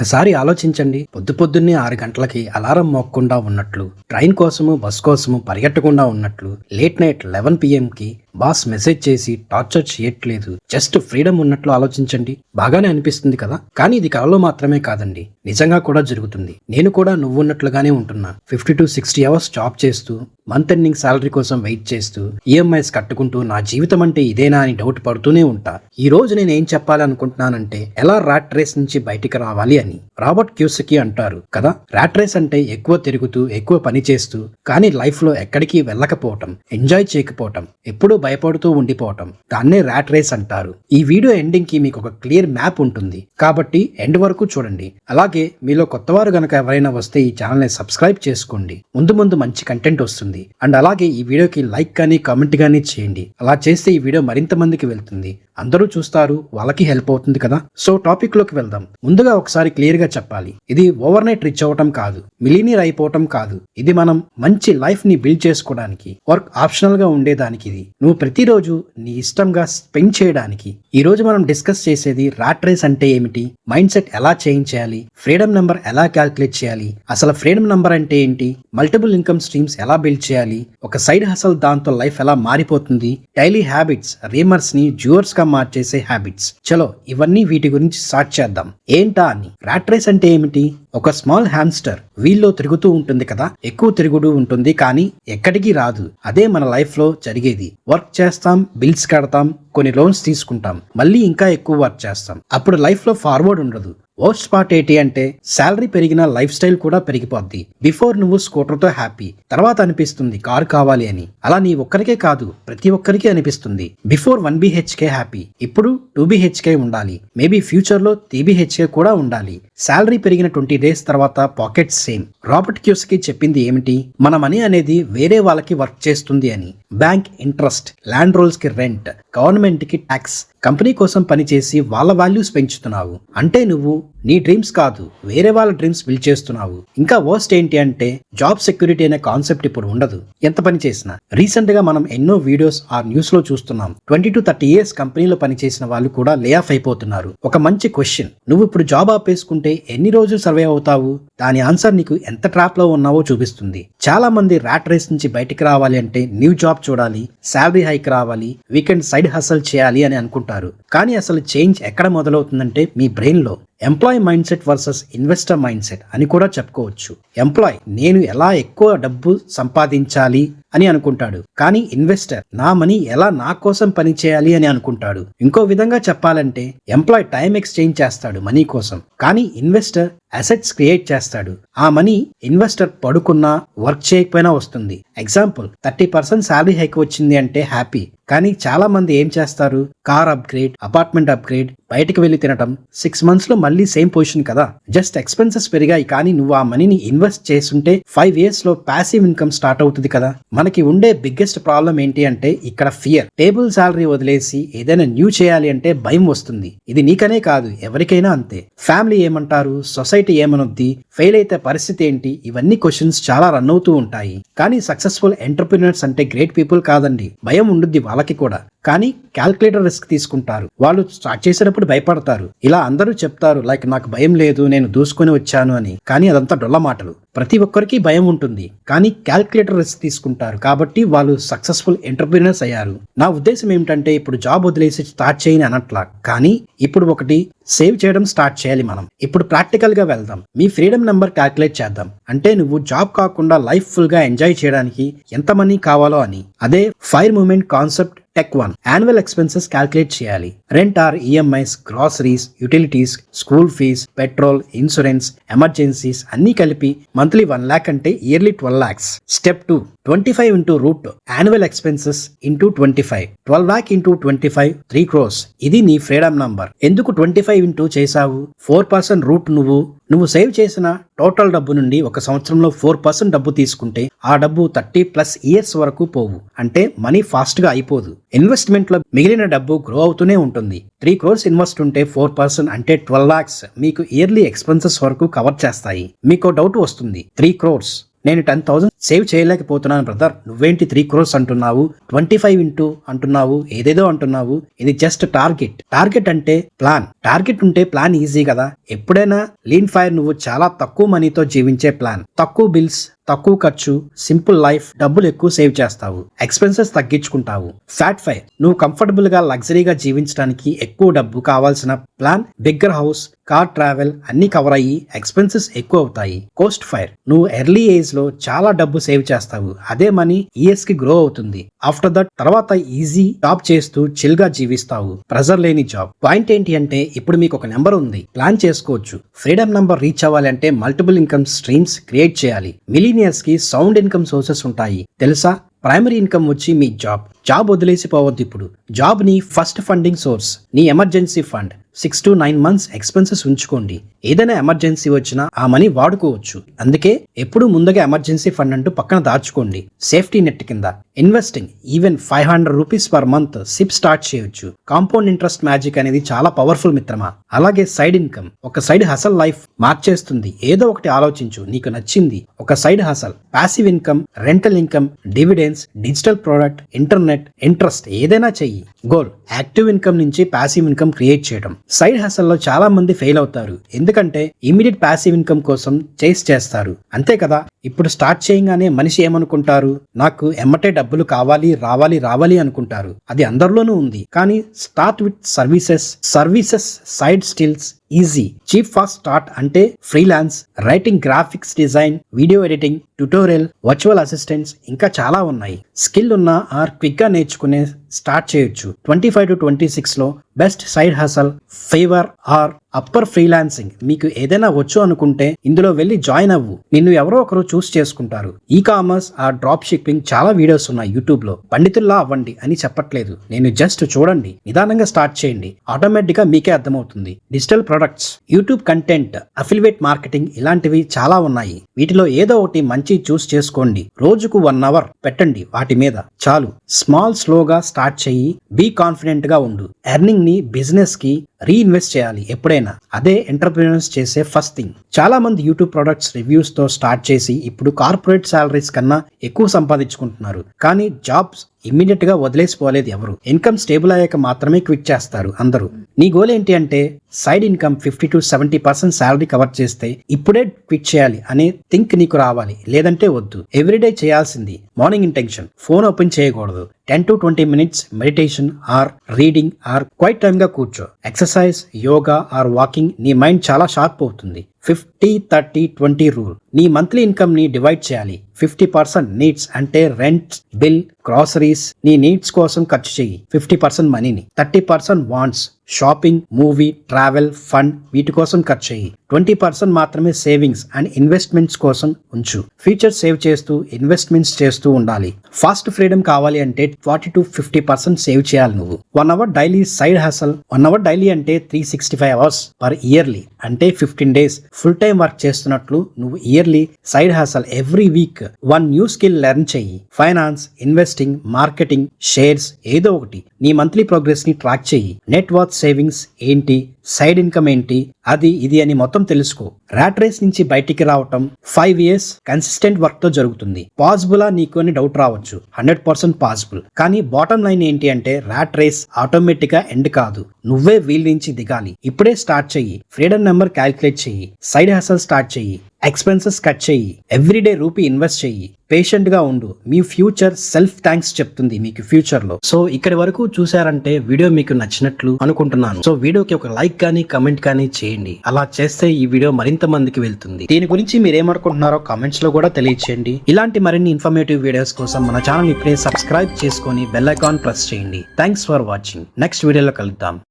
ఒకసారి ఆలోచించండి. పొద్దు పొద్దున్నే ఆరు గంటలకి అలారం మోక్కుండా ఉన్నట్లు ట్రైన్ కోసము బస్ కోసము పరిగెట్టకుండా ఉన్నట్లు లేట్ నైట్ లెవెన్ పిఎంకి బాస్ మెసేజ్ చేసి టార్చర్ చేయట్లేదు. జస్ట్ ఫ్రీడమ్ ఉన్నట్లు ఆలోచించండి. బాగానే అనిపిస్తుంది కదా? కానీ ఇది కలలో మాత్రమే కాదండి. నిజంగా కూడా జరుగుతుంది. నేను కూడా నువ్వున్నట్లుగానే ఉంటున్నా. Fifty to sixty hours job చేస్తూ మంత్ ఎండింగ్ సాలరీ కోసం వెయిట్ చేస్తూ ఈఎంఐస్ కట్టుకుంటూ నా జీవితం అంటే ఇదేనా అని డౌట్ పడుతూనే ఉంటా. ఈ రోజు నేను ఏం చెప్పాలనుకుంటున్నానంటే ఎలా రాట్ రేస్ నుంచి బయటికి రావాలి అని. రాబర్ట్ క్యూసకి అంటారు కదా ర్యాట్ రేస్ అంటే ఎక్కువ తిరుగుతూ ఎక్కువ పని చేస్తూ కానీ లైఫ్లో ఎక్కడికి వెళ్ళకపోవటం ఎంజాయ్ చేయకపోవటం ఎప్పుడూ భయపడుతూ ఉండిపోవటం దాన్నే ర్యాట్ రేస్ అంటారు. ఈ వీడియో ఎండింగ్కి మీకు ఒక క్లియర్ మ్యాప్ ఉంటుంది. కాబట్టి ఎండ్ వరకు చూడండి. అలాగే మీలో కొత్తవారు గనక ఎవరైనా వస్తే ఈ ఛానల్ని సబ్స్క్రైబ్ చేసుకోండి. ముందు ముందు మంచి కంటెంట్ వస్తుంది. అండ్ అలాగే ఈ వీడియోకి లైక్ కానీ కామెంట్ కానీ చేయండి. అలా చేస్తే ఈ వీడియో మరింత మందికి వెళ్తుంది. అందరూ చూస్తారు వాళ్ళకి హెల్ప్ అవుతుంది కదా. సో టాపిక్లోకి వెళ్దాం. ముందుగా ఒకసారి క్లియర్గా చెప్పాలి. ఇది ఓవర్ నైట్ రిచ్ అవ్వటం కాదు మిలీనియర్ అయిపోవటం కాదు. ఇది మనం మంచి లైఫ్ని బిల్డ్ చేసుకోవడానికి వర్క్ ఆప్షనల్గా ఉండేదానికి ఇది. నువ్వు ప్రతిరోజు నీ ఇష్టంగా స్పెండ్ చేయడానికి. ఈ రోజు మనం డిస్కస్ చేసేది రాట్ రేస్ అంటే ఏమిటి? మైండ్ సెట్ ఎలా చేంజ్ చేయాలి? ఫ్రీడమ్ నెంబర్ ఎలా క్యాల్కులేట్ చేయాలి? అసలు ఫ్రీడమ్ నెంబర్ అంటే ఏంటి? మల్టిపుల్ ఇన్కమ్ స్ట్రీమ్స్ ఎలా బిల్డ్ చేయాలి? ఒక సైడ్ హసల్ దాంతో లైఫ్ ఎలా మారిపోతుంది? డైలీ హ్యాబిట్స్ రీమర్స్ని జ్యూవర్స్గా మార్చేసే హ్యాబిట్స్. చలో ఇవన్నీ వీటి గురించి స్టార్ట్ చేద్దాం. ఏంటా అని. ర్యాట్ రేస్ అంటే ఏమిటి? ఒక స్మాల్ హ్యామ్స్టర్ వీల్లో తిరుగుతూ ఉంటుంది కదా ఎక్కువ తిరుగుడు ఉంటుంది కానీ ఎక్కడికి రాదు. అదే మన లైఫ్లో జరిగేది. వర్క్ చేస్తాం బిల్స్ కడతాం కొన్ని లోన్స్ తీసుకుంటాం. మళ్ళీ ఇంకా ఎక్కువ వర్క్ చేస్తాం. అప్పుడు లైఫ్లో ఫార్వర్డ్ ఉండదు. వర్స్ట్ పార్ట్ ఏంటి అంటే శాలరీ పెరిగిన లైఫ్ స్టైల్ కూడా పెరిగిపోద్ది. బిఫోర్ నువ్వు స్కూటర్తో హ్యాపీ తర్వాత అనిపిస్తుంది కారు కావాలి అని. అలా నీ ఒక్కరికే కాదు ప్రతి ఒక్కరికి అనిపిస్తుంది. బిఫోర్ వన్ బిహెచ్కే హ్యాపీ ఇప్పుడు టూ బిహెచ్కే ఉండాలి. మేబీ ఫ్యూచర్లో త్రీ బిహెచ్కే కూడా ఉండాలి. శాలరీ పెరిగిన ట్వంటీ డేస్ తర్వాత పాకెట్ సేమ్ రాబర్ట్ క్యూస్కి చెప్పింది ఏమిటి? మన మనీ అనేది వేరే వాళ్ళకి వర్క్ చేస్తుంది అని. బ్యాంక్ ఇంట్రెస్ట్ ల్యాండ్ రోల్స్కి రెంట్ గవర్నమెంట్ కి ట్యాక్స్ కంపెనీ కోసం పనిచేసి వాళ్ళ వాల్యూస్ పెంచుతున్నావు. అంటే నువ్వు నీ డ్రీమ్స్ కాదు వేరే వాళ్ళ డ్రీమ్స్ బిల్డ్ చేస్తున్నావు. ఇంకా వర్స్ట్ ఏంటి అంటే జాబ్ సెక్యూరిటీ అనే కాన్సెప్ట్ ఇప్పుడు ఉండదు. ఎంత పని చేసినా. రీసెంట్గా మనం ఎన్నో వీడియోస్ ఆ న్యూస్లో చూస్తున్నాం. ట్వంటీ టు థర్టీ ఇయర్స్ కంపెనీలో పనిచేసిన వాళ్ళు కూడా లే ఆఫ్ అయిపోతున్నారు. ఒక మంచి క్వశ్చన్ నువ్వు ఇప్పుడు జాబ్ ఆపేసుకుంటే ఎన్ని రోజులు సర్వే అవుతావు? దాని ఆన్సర్ నీకు ఎంత ట్రాప్లో ఉన్నావో చూపిస్తుంది. చాలా మంది ర్యాట్ రేస్ నుంచి బయటికి రావాలి అంటే న్యూ జాబ్ చూడాలి శాలరీ హైక్ రావాలి వీకెండ్ సైడ్ హసల్ చేయాలి అని అనుకుంటారు. కానీ అసలు చేంజ్ ఎక్కడ మొదలవుతుందంటే మీ బ్రెయిన్లో employee mindset versus investor mindset అని కూడా చెప్పుకోవచ్చు. ఎంప్లాయ్ నేను ఎలా ఎక్కువ డబ్బు సంపాదించాలి అని అనుకుంటాడు. కానీ ఇన్వెస్టర్ నా మనీ ఎలా నా కోసం పని చేయాలి అని అనుకుంటాడు. ఇంకో విధంగా చెప్పాలంటే ఎంప్లాయ్ టైం ఎక్స్చేంజ్ చేస్తాడు మనీ కోసం. కానీ ఇన్వెస్టర్ అసెట్స్ క్రియేట్ చేస్తాడు. ఆ మనీ ఇన్వెస్టర్ పడుకున్నా వర్క్ చేయకపోయినా వస్తుంది. Example thirty percent salary hike వచ్చింది అంటే హ్యాపీ కానీ చాలా మంది ఏం చేస్తారు? కార్ అప్గ్రేడ్ అపార్ట్మెంట్ అప్గ్రేడ్ బయటకు వెళ్ళి తినటం సిక్స్ మంత్స్లో మళ్ళీ సేమ్ పొజిషన్ కదా. జస్ట్ ఎక్స్పెన్సెస్ పెరిగాయి కానీ నువ్వు ఆ మనీని ఇన్వెస్ట్ చేస్తుంటే ఫైవ్ ఇయర్స్లో ప్యాసివ్ ఇన్కమ్ స్టార్ట్ అవుతుంది కదా. మనకి ఉండే బిగ్గెస్ట్ ప్రాబ్లం ఏంటి అంటే ఇక్కడ ఫియర్ టేబుల్ శాలరీ వదిలేసి ఏదైనా న్యూ చేయాలి అంటే భయం వస్తుంది. ఇది నీకనే కాదు ఎవరికైనా అంతే. ఫ్యామిలీ ఏమంటారు? సొసైటీ ఏమనుద్ది? ఫెయిల్ అయితే పరిస్థితి ఏంటి? ఇవన్నీ క్వశ్చన్స్ చాలా రన్ అవుతూ ఉంటాయి. కానీ సక్సెస్ఫుల్ ఎంటర్ప్రినర్స్ అంటే గ్రేట్ పీపుల్ కాదండి. భయం ఉండుద్ది వాళ్ళకి కూడా. కానీ క్యాల్కులేటర్ రిస్క్ తీసుకుంటారు. వాళ్ళు స్టార్ట్ చేసేటప్పుడు భయపడతారు. ఇలా అందరూ చెప్తారు లైక్ నాకు భయం లేదు నేను దూసుకొని వచ్చాను అని. కానీ అదంతా డొల్ల మాటలు. ప్రతి ఒక్కరికి భయం ఉంటుంది. కానీ క్యాల్కులేటర్ రిస్క్ తీసుకుంటారు. కాబట్టి వాళ్ళు సక్సెస్ఫుల్ ఎంటర్ప్రినర్స్ అయ్యారు. నా ఉద్దేశం ఏమిటంటే ఇప్పుడు జాబ్ వదిలేసి స్టార్ట్ చేయని అనట్లా. కానీ ఇప్పుడు ఒకటి సేవ్ చేయడం స్టార్ట్ చేయాలి మనం. ఇప్పుడు ప్రాక్టికల్గా వెళ్దాం. మీ ఫ్రీడమ్ నెంబర్ క్యాల్కులేట్ చేద్దాం. అంటే నువ్వు జాబ్ కాకుండా లైఫ్ ఫుల్గా ఎంజాయ్ చేయడానికి ఎంత మనీ కావాలో అని. అదే fire moment concept take one annual expenses calculate చేయాలి. Rent or EMIs groceries utilities school fees petrol insurance emergencies అన్ని కలిపి మంత్లీ వన్ ల్యాక్ అంటే yearly twelve lakhs step two twenty five into rule annual expenses into twenty five twelve lakh into twenty five three crores ఇది నీ freedom number ఎందుకు twenty five into చేశావు? Four percent route నువ్వు. నువ్వు save చేసిన total డబ్బు నుండి ఒక సంవత్సరంలో ఫోర్ పర్సెంట్ డబ్బు తీసుకుంటే ఆ డబ్బు థర్టీ ప్లస్ ఇయర్స్ వరకు పోవు. అంటే మనీ ఫాస్ట్గా అయిపోదు. ఇన్వెస్ట్మెంట్లో మిగిలిన డబ్బు గ్రో అవుతూనే ఉంటుంది. త్రీ క్రోర్స్ ఇన్వెస్ట్ ఉంటే ఫోర్ పర్సెంట్ అంటే ట్వెల్వ్ లాక్స్. మీకు ఇయర్లీ ఎక్స్పెన్సెస్ వరకు కవర్ చేస్తాయి. మీకు డౌట్ వస్తుంది. త్రీ క్రోర్స్. నేను టెన్ థౌసండ్ సేవ్ చేయలేకపోతున్నాను బ్రదర్. నువ్వేంటి త్రీ క్రోర్స్ అంటున్నావు? ట్వంటీ ఫైవ్ ఇంటూ అంటున్నావు ఏదేదో అంటున్నావు. ఇది జస్ట్ టార్గెట్. టార్గెట్ అంటే ప్లాన్. టార్గెట్ ఉంటే ప్లాన్ ఈజీ కదా. ఎప్పుడైనా లీన్ ఫైర్ నువ్వు చాలా తక్కువ మనీతో జీవించే ప్లాన్. తక్కువ బిల్స్ తక్కువ ఖర్చు సింపుల్ లైఫ్ డబ్బులు ఎక్కువ సేవ్ చేస్తావు. ఎక్స్పెన్సెస్ తగ్గించుకుంటావు. ఫ్యాట్ ఫైర్ నువ్వు కంఫర్టబుల్గా లగ్జరీగా జీవించడానికి ఎక్కువ డబ్బు కావాల్సిన plan bigger house car travel అన్ని కవర్ అయ్యి ఎక్స్పెన్సెస్ ఎక్కువ అవుతాయి. కోస్ట్ ఫైర్ నువ్వు ఎర్లీ ఏజ్లో చాలా డబ్బు సేవ్ చేస్తావు. అదే మనీ ఇయర్స్కి గ్రో అవుతుంది. ఆఫ్టర్ దట్ తర్వాత ఈజీ జాబ్ చేస్తూ చిల్గా జీవిస్తావు. ప్రెజర్ లేని జాబ్. పాయింట్ ఏంటి అంటే ఇప్పుడు మీకు ఒక నెంబర్ ఉంది. ప్లాన్ చేసుకోవచ్చు. ఫ్రీడమ్ నంబర్ రీచ్ అవ్వాలంటే మల్టిపుల్ ఇన్కమ్ స్ట్రీమ్స్ క్రియేట్ చేయాలి. మిలీనియర్స్కి సౌండ్ ఇన్కమ్ సోర్సెస్ ఉంటాయి. తెలుసా? ప్రైమరీ ఇన్కమ్ వచ్చి మీ జాబ్. జాబ్ వదిలేసి పోవద్దు ఇప్పుడు. జాబ్ని ఫస్ట్ ఫండింగ్ సోర్స్. నీ emergency fund. Six to nine months expenses ఉంచుకోండి. ఏదైనా ఎమర్జెన్సీ వచ్చినా ఆ మనీ వాడుకోవచ్చు. అందుకే ఎప్పుడు ముందుగా ఎమర్జెన్సీ ఫండ్ అంటూ పక్కన దాచుకోండి. సేఫ్టీ నెట్ కింద. Investing even five hundred rupees per month SIP start చేయొచ్చు. కాంపౌండ్ ఇంట్రెస్ట్ మ్యాజిక్ అనేది చాలా పవర్ఫుల్ మిత్రమా? అలాగే సైడ్ ఇన్కమ్. ఒక సైడ్ హసల్ లైఫ్ మార్చేస్తుంది ఏదో ఒకటి ఆలోచించు. నీకు నచ్చింది. ఒక side hustle. Passive income rental income dividends digital product internet interest ఏదైనా చెయ్యి. గోల్ యాక్టివ్ ఇన్కమ్ నుంచి పాసివ్ ఇన్కమ్ క్రియేట్ చేయడం సైడ్ హసల్లో చాలా మంది ఫెయిల్ అవుతారు. ఎందుకంటే ఇమీడియట్ ప్యాసివ్ ఇన్కమ్ కోసం చేస్ చేస్తారు. అంతే కదా? ఇప్పుడు స్టార్ట్ చేయగానే మనిషి ఏమనుకుంటారు? నాకు ఎమ్మటే డబ్బులు కావాలి రావాలి రావాలి అనుకుంటారు. అది అందరిలోనూ ఉంది. కానీ start with services services side skills easy cheap fast start అంటే freelance writing graphics design video editing tutorial virtual assistants ఇంకా చాలా ఉన్నాయి. స్కిల్ ఉన్న ఆర్ క్విక్గా నేర్చుకునే స్టార్ట్ చేయొచ్చు. ట్వంటీ ఫైవ్ టు ట్వంటీ సిక్స్లో best side hustle Fiverr or Upwork freelancing మీకు ఏదైనా వచ్చు అనుకుంటే ఇందులో వెళ్ళి జాయిన్ అవ్వు. నిన్ను ఎవరో ఒకరు చూస్ చేసుకుంటారు. ఈ కామర్స్ ఆ డ్రాప్ షిప్పింగ్ చాలా వీడియోస్ ఉన్నాయి యూట్యూబ్లో పండితుల్లా అవ్వండి అని చెప్పట్లేదు. నేను జస్ట్ చూడండి. నిదానంగా స్టార్ట్ చేయండి. ఆటోమేటిక్గా మీకే అర్థమవుతుంది. Digital products YouTube content affiliate marketing ఇలాంటివి చాలా ఉన్నాయి. వీటిలో ఏదో ఒకటి మంచి చూస్ చేసుకోండి. రోజుకు వన్ అవర్ పెట్టండి వాటి మీద. చాలు. స్మాల్ స్లోగా స్టార్ట్ చెయ్యి బీ కాన్ఫిడెంట్గా ఉండు. ఎర్నింగ్ని బిజినెస్కి రీఇన్వెస్ట్ చేయాలి. ఎప్పుడైనా అదే ఎంటర్ప్రీనర్స్ చేసే ఫస్ట్ థింగ్ చాలా మంది యూట్యూబ్ ప్రొడక్ట్స్ రివ్యూస్తో స్టార్ట్ చేసి ఇప్పుడు కార్పొరేట్ సాలరీస్ కన్నా ఎక్కువ సంపాదించుకుంటున్నారు. కానీ జాబ్స్ ఇమ్మీడియట్గా వదిలేసిపోలేదు ఎవరు. ఇన్కమ్ స్టేబుల్ అయ్యాక మాత్రమే క్విట్ చేస్తారు అందరూ. నీ గోల్ ఏంటి అంటే side income fifty to seventy percent salary cover చేస్తే ఇప్పుడే క్విట్ చేయాలి అనే థింక్ నీకు రావాలి. లేదంటే వద్దు. ఎవ్రీడే చేయాల్సింది మార్నింగ్ ఇంటెన్షన్. ఫోన్ ఓపెన్ చేయకూడదు. Ten to twenty minutes meditation or reading or quiet టైమ్గా కూర్చో. ఎక్సర్సైజ్ యోగా ఆర్ వాకింగ్ నీ మైండ్ చాలా షార్ప్ అవుతుంది. Fifty thirty twenty rule. నీ మంత్లీ ఇన్కమ్ని డివైడ్ చేయాలి. ఫిఫ్టీ పర్సెంట్ నీడ్స్ అంటే రెంట్ బిల్ గ్రాసరీస్. నీ నీడ్స్ కోసం ఖర్చు చేయి ఫిఫ్టీ పర్సెంట్ మనీని. Thirty percent wants. Shopping movie travel fund వీటి కోసం ఖర్చు చేయి. ట్వంటీ పర్సెంట్ మాత్రమే సేవింగ్స్ అండ్ ఇన్వెస్ట్మెంట్స్ కోసం ఉంచు. ఫ్యూచర్ సేవ్ చేస్తూ ఇన్వెస్ట్మెంట్స్ చేస్తూ ఉండాలి. ఫాస్ట్ ఫ్రీడమ్ కావాలి అంటే forty to fifty percent save చేయాలి నువ్వు. One hour daily side hustle one hour daily అంటే three sixty five hours per yearly. అంటే fifteen days full time work చేస్తున్నట్లు నువ్వు yearly side hustle every week one new skill learn చెయ్యి finance investing marketing shares ఏదో ఒకటి. నీ monthly ప్రోగ్రెస్ని track చెయ్యి నెట్ వర్త్ సేవింగ్స్ ఏంటి సైడ్ ఇన్కమ్ ఏంటి? అది ఇది అని మొత్తం తెలుసుకో. ర్యాట్ రేస్ నుంచి బయటికి రావటం ఫైవ్ ఇయర్స్ కన్సిస్టెంట్ వర్క్తో జరుగుతుంది. పాసిబులా నీకు అని డౌట్ రావచ్చు. హండ్రెడ్ పర్సెంట్ పాసిబుల్ కానీ బాటమ్ లైన్ ఏంటి అంటే ర్యాట్ రేస్ ఆటోమేటిక్గా ఎండ్ కాదు. నువ్వే వీల్ నుంచి దిగాలి. ఇప్పుడే స్టార్ట్ చెయ్యి. ఫ్రీడమ్ నెంబర్ క్యాల్కులేట్ చెయ్యి. సైడ్ హసల్ స్టార్ట్ చెయ్యి. ఎక్స్పెన్సెస్ కట్ చెయ్యి. ఎవ్రీడే రూపీ ఇన్వెస్ట్ చెయ్యి. పేషెంట్గా ఉండు. మీ ఫ్యూచర్ సెల్ఫ్ థ్యాంక్స్ చెప్తుంది మీకు ఫ్యూచర్లో. సో ఇక్కడి వరకు చూసారంటే వీడియో మీకు నచ్చినట్లు అనుకుంటున్నాను. సో వీడియోకి ఒక లైక్ కానీ కమెంట్ కానీ చేయండి. అలా చేస్తే ఈ వీడియో మరింత మందికి వెళ్తుంది. దీని గురించి మీరు ఏమనుకుంటున్నారో కామెంట్స్లో కూడా తెలియచేయండి. ఇలాంటి మరిన్ని ఇన్ఫర్మేటివ్ వీడియోస్ కోసం మన ఛానల్ ఇప్పుడే సబ్స్క్రైబ్ చేసుకొని బెల్ ఐకాన్ ప్రెస్ చేయండి. థ్యాంక్స్ ఫర్ వాచింగ్ నెక్స్ట్ వీడియోలో కలుద్దాం.